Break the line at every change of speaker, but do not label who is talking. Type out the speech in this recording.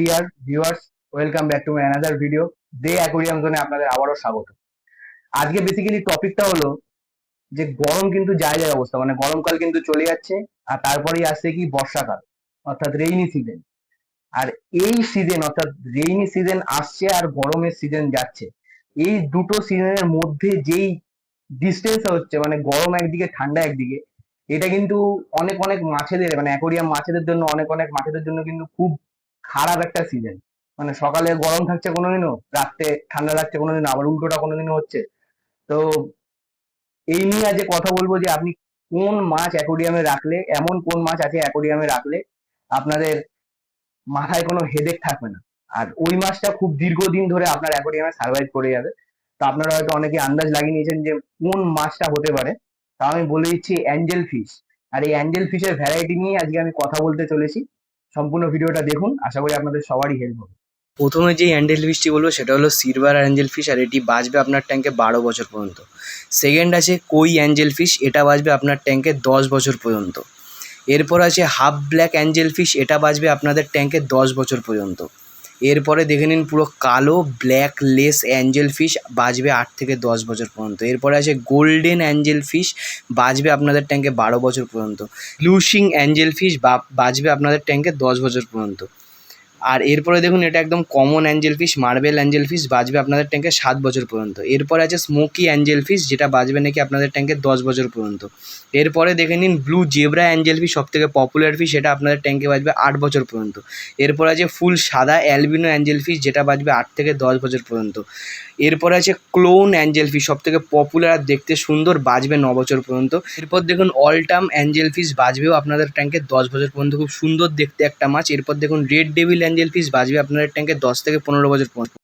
Dear viewers welcome back to my another video the aquarium জোনে আপনাদের আবারও স্বাগত। আজকে বেসিক্যালি টপিকটা হলো যে গরম কিন্তু যায় যায় অবস্থা মানে গরমকাল কিন্তু চলে যাচ্ছে, আর তারপরেই আসছে কি বর্ষাকাল, অর্থাৎ রেইনি সিজন আর এই সিজন অর্থাৎ রেইনি সিজন আসছে আর গরমের সিজন যাচ্ছে। এই দুটো সিজনের মধ্যে যেই ডিস্টেন্স হচ্ছে মানে গরম একদিকে, ঠান্ডা একদিকে, এটা কিন্তু অনেক অনেক মাছেদের মানে অ্যাকোরিয়াম মাছেদের জন্য, অনেক অনেক মাছেদের জন্য কিন্তু খুব খারাপ একটা সিজন মানে সকালে গরম থাকছে কোনোদিনও, রাত্রে ঠান্ডা লাগছে কোনোদিনও, আবার উল্টোটা কোনোদিনও হচ্ছে। তো এই নিয়ে আজকে কথা বলব যে আপনি কোন মাছ অ্যাকোরিয়ামে রাখলে, এমন কোন মাছ আছে অ্যাকোরিয়ামে রাখলে আপনাদের মাথায় কোনো হেডেক থাকবে না। আর ওই মাছটা খুব দীর্ঘদিন ধরে আপনার অ্যাকোরিয়ামে সার্ভাইভ করে যাবে। তো আপনারা হয়তো অনেকে আন্দাজ লাগিয়ে নিয়েছেন যে কোন মাছটা হতে পারে। তা আমি বলে দিচ্ছি অ্যাঞ্জেল ফিশ আর এই অ্যাঞ্জেল ফিশের ভ্যারাইটি নিয়ে আজকে আমি কথা বলতে চলেছি। সম্পূর্ণ ভিডিওটা দেখুন। আশা করি আপনাদের সবারই হেল্প হবে।
প্রথমে যে অ্যান্ডেল ফিশটি বলব, সেটা হলো সিলভার অ্যাঞ্জেল ফিশ আর এটি বাঁচবে আপনার ট্যাঙ্কে বারো বছর পর্যন্ত। সেকেন্ড আছে কই অ্যাঞ্জেল ফিশ এটা বাঁচবে আপনার ট্যাঙ্কে দশ বছর পর্যন্ত। এরপর আছে হাফ ব্ল্যাক অ্যাঞ্জেল ফিশ এটা বাঁচবে আপনাদের ট্যাঙ্কে দশ বছর পর্যন্ত। এরপরে দেখে নিন পুরো কালো ব্ল্যাক লেস অ্যাঞ্জেল ফিশ বাজবে আট থেকে দশ বছর পর্যন্ত। এরপরে আছে গোল্ডেন অ্যাঞ্জেল ফিশ বাজবে আপনাদের ট্যাঙ্কে বারো বছর পর্যন্ত। লুশিং অ্যাঞ্জেল ফিশ বাজবে আপনাদের ট্যাঙ্কে দশ বছর পর্যন্ত। আর এরপরে দেখুন, এটা একদম common angel fish marble angel fish বাঁচবে আপনাদের ট্যাঙ্কে সাত বছর পর্যন্ত। এরপরে আছে স্মোকি অ্যাঞ্জেল ফিশ যেটা বাজবে নাকি আপনাদের ট্যাঙ্কে দশ বছর পর্যন্ত। এরপরে দেখে নিন ব্লু জেব্রা অ্যাঞ্জেল ফিশ সব থেকে পপুলার ফিশ সেটা আপনাদের ট্যাঙ্কে বাজবে আট বছর পর্যন্ত। এরপর আছে ফুল সাদা অ্যালবিনো অ্যাঞ্জেল ফিশ যেটা বাজবে আট থেকে দশ বছর পর্যন্ত। এরপর আছে ক্লোন অ্যাঞ্জেল ফিশ সব থেকে পপুলার আর দেখতে সুন্দর, বাজবে ন বছর পর্যন্ত। এরপর দেখুন অলটাম অ্যাঞ্জেল ফিশ বাজবেও আপনাদের ট্যাঙ্কে দশ বছর পর্যন্ত। খুব সুন্দর দেখতে একটা মাছ। এরপর দেখুন রেড ডেভিল অ্যাঞ্জেল ফিশ বাঁচবে আপনাদের ট্যাঙ্কে দশ থেকে পনেরো বছর পর্যন্ত।